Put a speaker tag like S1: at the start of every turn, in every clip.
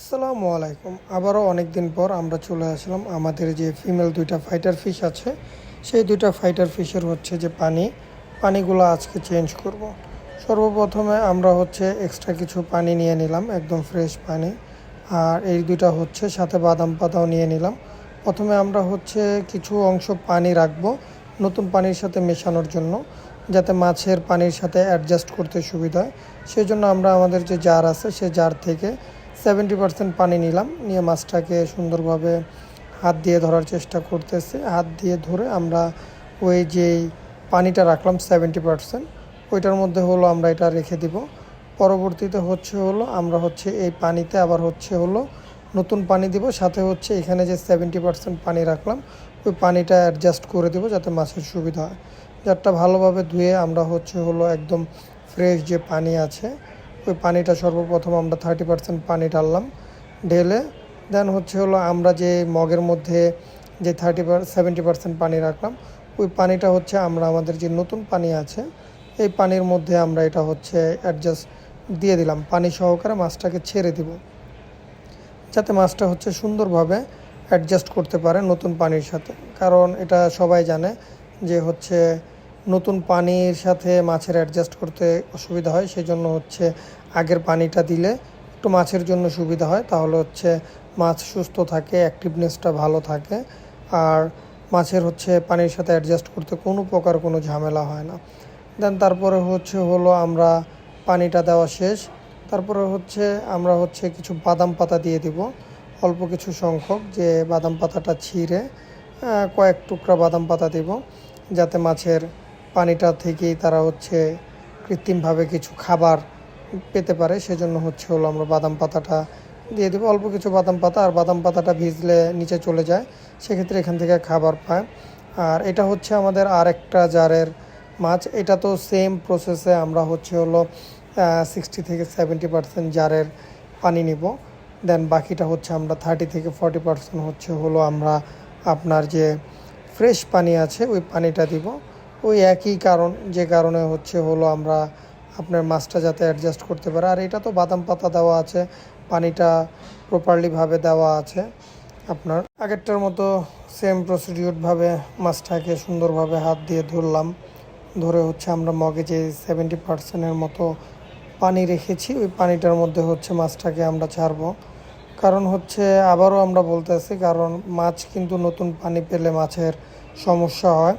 S1: আসসালামু আলাইকুম। আবারও অনেক দিন পর আমরা চলে আসলাম আমাদের যে ফিমেল দুইটা ফাইটার ফিশ আছে, সেই দুইটা ফাইটার ফিশের হচ্ছে যে পানি। পানিগুলো আজকে চেঞ্জ করব। সর্বপ্রথমে আমরা হচ্ছে এক্সট্রা কিছু পানি নিয়ে নিলাম, একদম ফ্রেশ পানি। আর এই দুইটা হচ্ছে সাথে বাদাম পাতাও নিয়ে নিলাম। প্রথমে আমরা হচ্ছে কিছু অংশ পানি রাখব নতুন পানির সাথে মেশানোর জন্য, যাতে মাছের পানির সাথে অ্যাডজাস্ট করতে সুবিধা হয়। সেই জন্য আমরা আমাদের যে জার আছে সেই জার থেকে সেভেন্টি পার্সেন্ট পানি নিলাম। নিয়ে মাছটাকে সুন্দরভাবে হাত দিয়ে ধরার চেষ্টা করতেছে। হাত দিয়ে ধরে আমরা ওই যেই পানিটা রাখলাম সেভেন্টি পার্সেন্ট ওইটার মধ্যে হলো আমরা এটা রেখে দিব। পরবর্তীতে হচ্ছে হলো আমরা হচ্ছে এই পানিতে আবার হচ্ছে হলো নতুন পানি দিব। সাথে হচ্ছে এখানে যে সেভেন্টি পার্সেন্ট পানি রাখলাম, ওই পানিটা অ্যাডজাস্ট করে দিব যাতে মাছের সুবিধা হয়। জারটা ভালোভাবে ধুয়ে আমরা হচ্ছে হলো একদম ফ্রেশ যে পানি আছে ওই পানিটা সর্বপ্রথম আমরা থার্টি পার্সেন্ট পানি ঢাললাম, ঢেলে দেন হচ্ছে হলো আমরা যে মগের মধ্যে যে থার্টি সেভেন্টি পার্সেন্ট পানি রাখলাম, ওই পানিটা হচ্ছে আমরা আমাদের যে নতুন পানি আছে, এই পানির মধ্যে আমরা এটা হচ্ছে অ্যাডজাস্ট দিয়ে দিলাম। পানি সহকারে মাছটাকে ছেড়ে দিব, যাতে মাছটা হচ্ছে সুন্দরভাবে অ্যাডজাস্ট করতে পারে নতুন পানির সাথে। কারণ এটা সবাই জানে যে হচ্ছে নতুন পানির সাথে মাছের অ্যাডজাস্ট করতে অসুবিধা হয় সেই জন্য হচ্ছে আগের পানিটা দিলে একটু মাছের জন্য সুবিধা হয়, তাহলে হচ্ছে মাছ সুস্থ থাকে অ্যাক্টিভনেসটা ভালো থাকে। আর মাছের হচ্ছে পানির সাথে অ্যাডজাস্ট করতে কোনো প্রকার কোনো ঝামেলা হয় না। দেন তারপরে হচ্ছে হলো আমরা পানিটা দেওয়া শেষ। তারপরে হচ্ছে আমরা হচ্ছে কিছু বাদাম পাতা দিয়ে দিব, অল্প কিছু সংখ্যক, যে বাদাম পাতাটা ছিঁড়ে কয়েক টুকরা বাদাম পাতা দিব, যাতে মাছের পানিটা থেকেই তারা হচ্ছে কৃত্রিমভাবে কিছু খাবার পেতে পারে, সেজন্য হচ্ছে হলো আমরা বাদাম পাতাটা দিয়ে দেবো। অল্প কিছু বাদাম পাতা, আর বাদাম পাতাটা ভিজলে নিচে চলে যায়, সেক্ষেত্রে এখান থেকে খাবার পায়। আর এটা হচ্ছে আমাদের আরেকটা জারের মাছ। এটা তো সেম প্রসেসে আমরা হচ্ছে হলো সিক্সটি থেকে সেভেন্টি পার্সেন্ট জারের পানি নিব। দেন বাকিটা হচ্ছে আমরা থার্টি থেকে ফর্টি পার্সেন্ট হচ্ছে হলো আমরা আপনার যে ফ্রেশ পানি আছে, ওই পানিটা দিব। ওই একই কারণ, যে কারণে হচ্ছে হলো আমরা আপনার মাছটা যাতে অ্যাডজাস্ট করতে পারে। আর এটা তো বাদাম পাতা দেওয়া আছে, পানিটা প্রপারলিভাবে দেওয়া আছে আপনার। আগেরটার মতো সেম প্রসিডিউরভাবে মাছটাকে সুন্দরভাবে হাত দিয়ে ধরলাম। ধরে হচ্ছে আমরা মগে যে সেভেন্টি পার্সেন্টের মতো পানি রেখেছি, ওই পানিটার মধ্যে হচ্ছে মাছটাকে আমরা ছাড়বো। কারণ হচ্ছে আবারও আমরা বলতেছি, কারণ মাছ কিন্তু নতুন পানি পেলে মাছের সমস্যা হয়।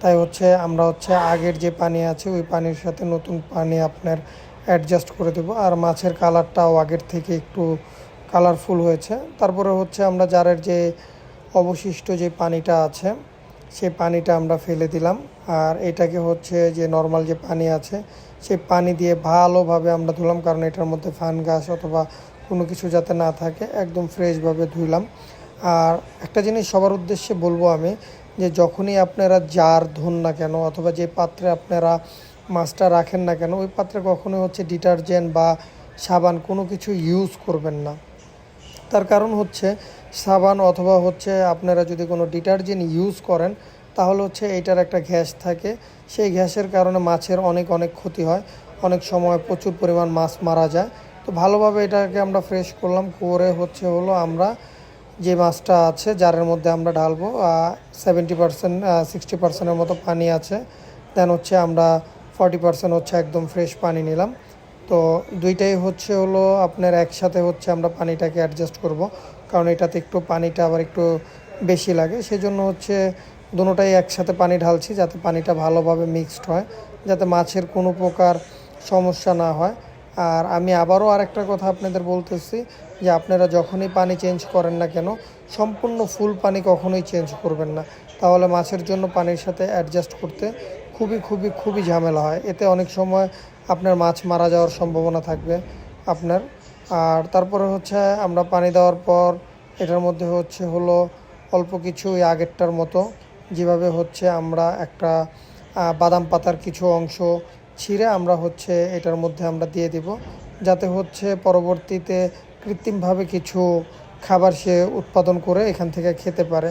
S1: তাই হচ্ছে আমরা হচ্ছে আগের যে পানি আছে, ওই পানির সাথে নতুন পানি আপনার অ্যাডজাস্ট করে দেবো। আর মাছের কালারটাও আগের থেকে একটু কালারফুল হয়েছে। তারপরে হচ্ছে আমরা জারের যে অবশিষ্ট যে পানিটা আছে, সেই পানিটা আমরা ফেলে দিলাম। আর এটাকে হচ্ছে যে নর্মাল যে পানি আছে, সেই পানি দিয়ে ভালোভাবে আমরা ধুলাম, কারণ এটার মধ্যে ফানগাস অথবা কোনো কিছু যাতে না থাকে, একদম ফ্রেশভাবে ধুইলাম। আর একটা জিনিস সবার উদ্দেশ্যে বলব আমি যে যখনই আপনারা জার ধুন না কেন অথবা যে পাত্রে আপনারা মাছটা রাখেন না কেন, ওই পাত্রে কখনোই হচ্ছে ডিটারজেন্ট বা সাবান কোনো কিছু ইউজ করবেন না। তার কারণ হচ্ছে সাবান অথবা হচ্ছে আপনারা যদি কোনো ডিটারজেন্ট ইউজ করেন, তাহলে হচ্ছে এটার একটা গ্যাস থাকে। সেই গ্যাসের কারণে মাছের অনেক অনেক ক্ষতি হয়। অনেক সময় প্রচুর পরিমাণ মাছ মারা যায়। তো ভালোভাবে এটাকে আমরা ফ্রেশ করলাম। করে হচ্ছে হলো আমরা যে মাছটা আছে, জারের মধ্যে আমরা ঢালবো সেভেন্টি পার্সেন্ট সিক্সটি পার্সেন্টের মতো পানি আছে। দেন হচ্ছে আমরা ফর্টি পার্সেন্ট হচ্ছে একদম ফ্রেশ পানি নিলাম। তো দুইটাই হচ্ছে হলো আপনার একসাথে হচ্ছে আমরা পানিটাকে অ্যাডজাস্ট করব, কারণ এটাতে একটু পানিটা আবার একটু বেশি লাগে। সেজন্য হচ্ছে দুটোটাই একসাথে পানি ঢালছি, যাতে পানিটা ভালোভাবে মিক্সড হয়, যাতে মাছের কোনো প্রকার সমস্যা না হয়। আর আমি আবারও আরেকটা কথা আপনাদের বলতেছি যে আপনারা যখনই পানি চেঞ্জ করেন না কেন, সম্পূর্ণ ফুল পানি কখনোই চেঞ্জ করবেন না। তাহলে মাছের জন্য পানির সাথে অ্যাডজাস্ট করতে খুবই খুবই খুবই ঝামেলা হয়। এতে অনেক সময় আপনার মাছ মারা যাওয়ার সম্ভাবনা থাকবে আপনার। আর তারপরে হচ্ছে আমরা পানি দেওয়ার পর এটার মধ্যে হচ্ছে হলো অল্প কিছু আগেরটার মতো, যেভাবে হচ্ছে আমরা একটা বাদাম পাতার কিছু অংশ ছিঁড়ে আমরা হচ্ছে এটার মধ্যে আমরা দিয়ে দিব। যাতে হচ্ছে পরবর্তীতে কৃত্রিমভাবে কিছু খাবার সে উৎপাদন করে এখান থেকে খেতে পারে।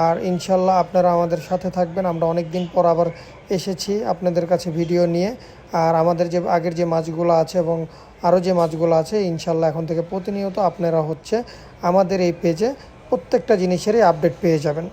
S1: আর ইনশাল্লাহ আপনারা আমাদের সাথে থাকবেন। আমরা অনেক দিন পর আবার এসেছি আপনাদের কাছে ভিডিও নিয়ে। আর আমাদের যে আগের যে মাছগুলো আছে এবং আরও যে মাছগুলো আছে, ইনশাল্লাহ এখন থেকে প্রতিনিয়ত আপনারা হচ্ছে আমাদের এই পেজে প্রত্যেকটা জিনিসেরই আপডেট পেয়ে যাবেন।